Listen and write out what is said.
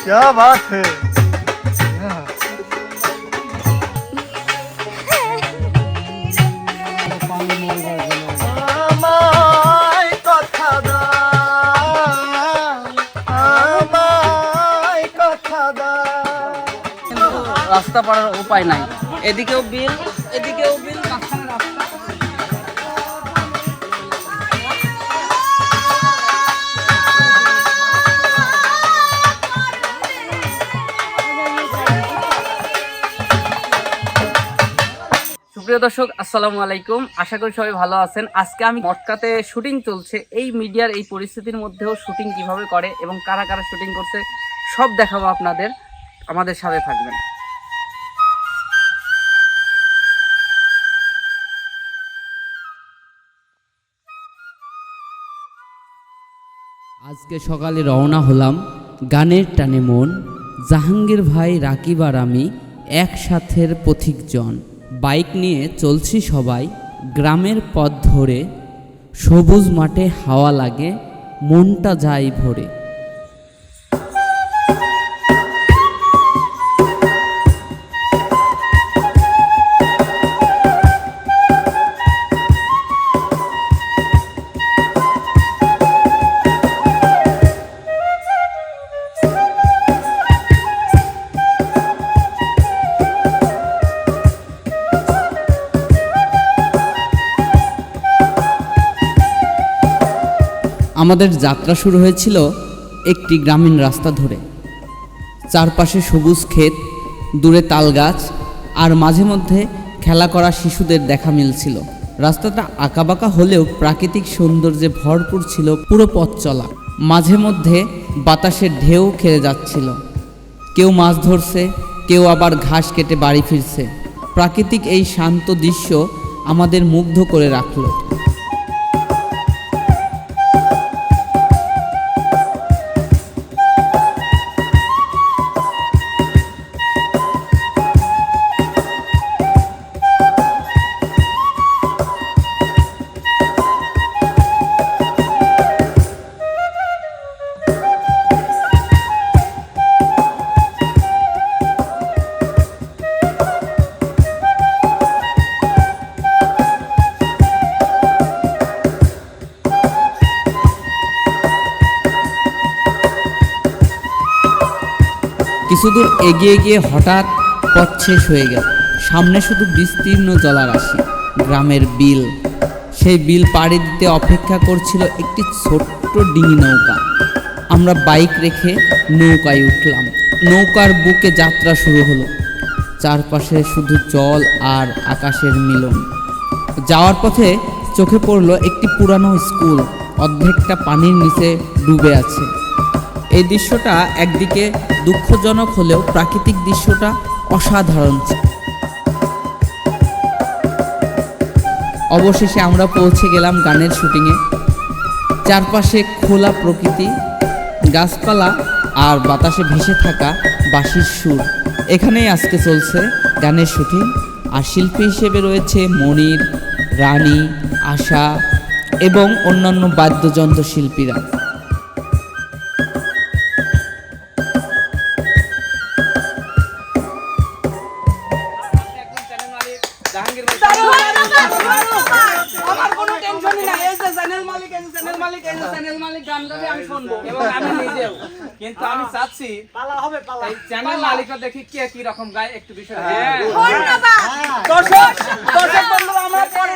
क्या बात है আমায় কথা দাও আমায় কথা দাও কিন্তু রাস্তা পারার উপায় নাই এদিকেও বিল এদিকেও বিল সুপ্রিয় দর্শক, আসসালামু আলাইকুম। আশা করি সবাই ভালো আছেন। আজকে আমি মটকাতে শুটিং চলছে। এই মিডিয়ার এই পরিস্থিতির মধ্যেও শুটিং কীভাবে করে এবং কারা কারা শুটিং করছে, সব দেখাবো আপনাদের। আমাদের সাথে থাকবেন। আজকে সকালে রওনা হলাম গানের টানে মন। জাহাঙ্গীর ভাই, রাকিব আর আমি একসাথের পথিকজন বাইক নিয়ে চলছি সবাই। গ্রামের পথ ধরে সবুজ মাঠে হাওয়া লাগে মনটা যায় ভরে। আমাদের যাত্রা শুরু হয়েছিল একটি গ্রামীণ রাস্তা ধরে। চারপাশে সবুজ ক্ষেত, দূরে তাল গাছ আর মাঝে মধ্যে খেলা করা শিশুদের দেখা মিলছিল। রাস্তাটা আঁকাবাঁকা হলেও প্রাকৃতিক সৌন্দর্যে ভরপুর ছিল পুরো পথ চলা। মাঝে মধ্যে বাতাসের ঢেউ খেলে যাচ্ছিল। কেউ মাছ ধরছে, কেউ আবার ঘাস কেটে বাড়ি ফিরছে। প্রাকৃতিক এই শান্ত দৃশ্য আমাদের মুগ্ধ করে রাখল। কিছুদূর এগিয়ে গিয়ে হঠাৎ পথ শেষ হয়ে গেল। সামনে শুধু বিস্তীর্ণ জলারাশি, গ্রামের বিল। সেই বিল পাড়ি দিতে অপেক্ষা করছিল একটি ছোট্ট ডিঙি নৌকা। আমরা বাইক রেখে নৌকায় উঠলাম। নৌকার বুকে যাত্রা শুরু হলো। চারপাশে শুধু জল আর আকাশের মিলন। যাওয়ার পথে চোখে পড়ল একটি পুরানো স্কুল। অর্ধেকটা পানির নিচে ডুবে আছে। এই দৃশ্যটা একদিকে দুঃখজনক হলেও প্রাকৃতিক দৃশ্যটা অসাধারণ। অবশেষে আমরা পৌঁছে গেলাম গানের শুটিংয়ে। চারপাশে খোলা প্রকৃতি, গাছপালা আর বাতাসে ভেসে থাকা বাঁশির সুর। এখানেই আজকে চলছে গানের শুটিং। আর শিল্পী হিসেবে রয়েছে মনির, রানী, আশা এবং অন্যান্য বাদ্যযন্ত্র শিল্পীরা। মালিক এই চ্যানেল মালিক গান গাবে আমি শুনব। হ্যাঁ, এবং আমি হ্যাঁ। নিজেও। কিন্তু আমি চাচ্ছি পালা হবে পালা। এই চ্যানেল মালিকরা দেখি কে কি রকম গায় একটু বিষয়। হ্যাঁ। ধন্যবাদ। দর্শক দর্শক বন্ধুরা আমরা